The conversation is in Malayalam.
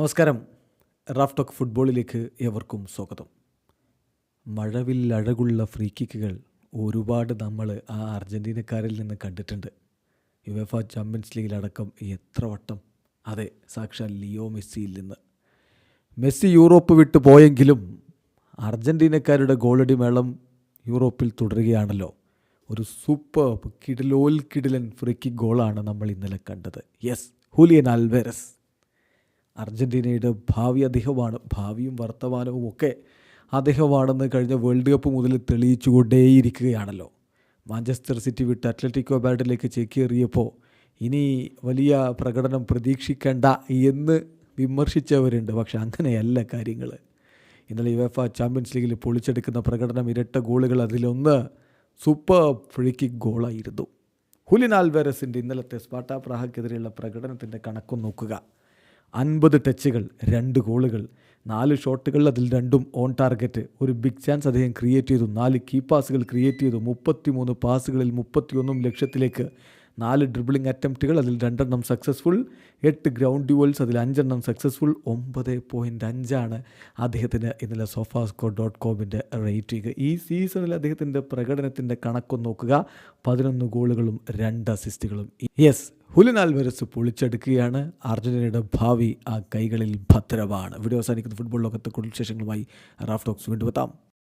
നമസ്കാരം. റാഫ് ടോക്ക് ഫുട്ബോളിലേക്ക് ഏവർക്കും സ്വാഗതം. മഴവിൽ അഴകുള്ള ഫ്രീ കിക്കുകൾ ഒരുപാട് നമ്മൾ ആ അർജന്റീനക്കാരിൽ നിന്ന് കണ്ടിട്ടുണ്ട്. യുവേഫ ചാമ്പ്യൻസ് ലീഗിലടക്കം എത്ര വട്ടം? അതെ സാക്ഷാൽ ലിയോ മെസ്സിയിൽ നിന്ന്. മെസ്സി യൂറോപ്പ് വിട്ടു പോയെങ്കിലും അർജന്റീനക്കാരുടെ ഗോളടി മേളം യൂറോപ്പിൽ തുടരുകയാണല്ലോ. ഒരു സൂപ്പർ കിടിലോൽ കിടിലൻ ഫ്രീ കിക്ക് ഗോളാണ് നമ്മൾ ഇന്നലെ കണ്ടത്. യെസ് ഹുലിയൻ ആൽവേരസ് അർജന്റീനയുടെ ഭാവി അദ്ദേഹമാണ് ഭാവിയും വർത്തമാനവും ഒക്കെ അദ്ദേഹമാണെന്ന് കഴിഞ്ഞ വേൾഡ് കപ്പ് മുതൽ തെളിയിച്ചുകൊണ്ടേയിരിക്കുകയാണല്ലോ. മാഞ്ചസ്റ്റർ സിറ്റി വിട്ട് അത്ലറ്റിക്കോ ബാഡിലേക്ക് ചേക്കേറിയപ്പോൾ ഇനി വലിയ പ്രകടനം പ്രതീക്ഷിക്കേണ്ട എന്ന് വിമർശിച്ചവരുണ്ട്. പക്ഷെ അങ്ങനെയല്ല കാര്യങ്ങൾ. ഇന്നലെ യുവേഫ ചാമ്പ്യൻസ് ലീഗിൽ പൊളിച്ചെടുക്കുന്ന പ്രകടനം ഇരട്ട ഗോളുകൾ അതിലൊന്ന് സൂപ്പർ ഫ്രീ കിക്ക് ഗോളായിരുന്നു. ഹുലിൻ ആൽവേരസിന്റെ ഇന്നലത്തെ സ്പാട്ടാ പ്രാഹക്കെതിരെയുള്ള പ്രകടനത്തിന്റെ കണക്കും നോക്കുക. അൻപത് ടച്ചുകൾ രണ്ട് ഗോളുകൾ നാല് ഷോട്ടുകൾ അതിൽ രണ്ടും ഓൺ ടാർഗറ്റ് ഒരു ബിഗ് ചാൻസ് അദ്ദേഹം ക്രിയേറ്റ് ചെയ്തു. നാല് കീ പാസുകൾ ക്രിയേറ്റ് ചെയ്തു. മുപ്പത്തി മൂന്ന് പാസുകളിൽ മുപ്പത്തിയൊന്നും ലക്ഷ്യത്തിലേക്ക്. നാല് ഡ്രിബിളിംഗ് അറ്റംപ്റ്റുകൾ അതിൽ രണ്ടെണ്ണം സക്സസ്ഫുൾ എട്ട് ഗ്രൗണ്ട് ഡ്യുവൽസ് അതിൽ അഞ്ചെണ്ണം സക്സസ്ഫുൾ ഒമ്പത് പോയിന്റ് അഞ്ചാണ് അദ്ദേഹത്തിന് ഇന്നലെ സോഫാസ്കോ ഡോട്ട് കോമിന്റെ റേറ്റിംഗ് ഈ സീസണിൽ അദ്ദേഹത്തിന്റെ പ്രകടനത്തിന്റെ കണക്കൊന്ന് നോക്കുക. പതിനൊന്ന് ഗോളുകളും രണ്ട് അസിസ്റ്റുകളും യെസ് ഹുലിൻ വരസ് പൊളിച്ചെടുക്കുകയാണ്. അർജന്റീനയുടെ ഭാവി ആ കൈകളിൽ ഭദ്രമാണ്. വീഡിയോ അവസാനിക്കുന്ന. ഫുട്ബോൾ ലോകത്തെ കൂടുതൽ വിശേഷങ്ങളുമായി റാഫ് ടോക്സ് വീണ്ടും എത്താം.